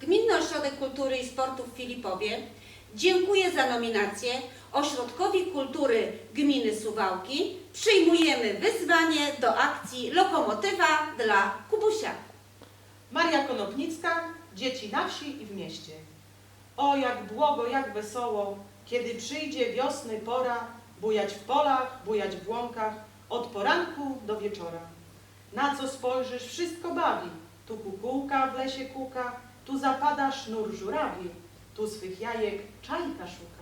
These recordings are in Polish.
Gminny Ośrodek Kultury i Sportu w Filipowie dziękuję za nominację. Ośrodkowi Kultury Gminy Suwałki przyjmujemy wyzwanie do akcji Lokomotywa dla Kubusia. Maria Konopnicka, dzieci na wsi i w mieście. O, jak błogo, jak wesoło, kiedy przyjdzie wiosny pora, bujać w polach, bujać w łąkach, od poranku do wieczora. Na co spojrzysz, wszystko bawi. Tu kukułka w lesie kuka, tu zapada sznur żurawi, tu swych jajek czajka szuka.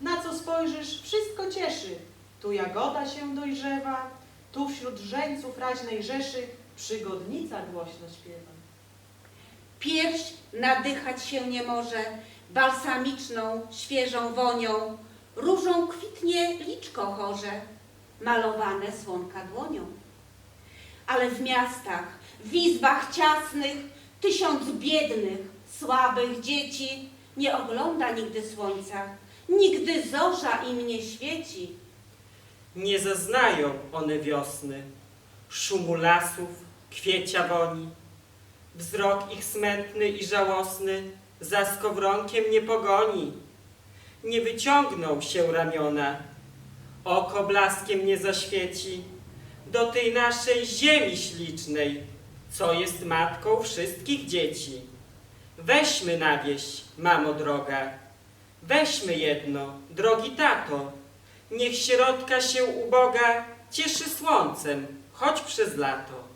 Na co spojrzysz, wszystko cieszy. Tu jagoda się dojrzewa, tu wśród żeńców raźnej rzeszy przygodnica głośno śpiewa. Pierś nadychać się nie może balsamiczną, świeżą wonią. Różą kwitnie liczko chorze, malowane słonka dłonią. Ale w miastach, w izbach ciasnych, tysiąc biednych, słabych dzieci nie ogląda nigdy słońca, nigdy zorza im nie świeci. Nie zaznają one wiosny, szumu lasów, kwiecia woni. Wzrok ich smętny i żałosny za skowronkiem nie pogoni. Nie wyciągną się ramiona, oko blaskiem nie zaświeci do tej naszej ziemi ślicznej, co jest matką wszystkich dzieci. Weźmy na wieś, mamo droga, weźmy jedno, drogi tato, Niech sierotka się uboga cieszy słońcem, choć przez lato.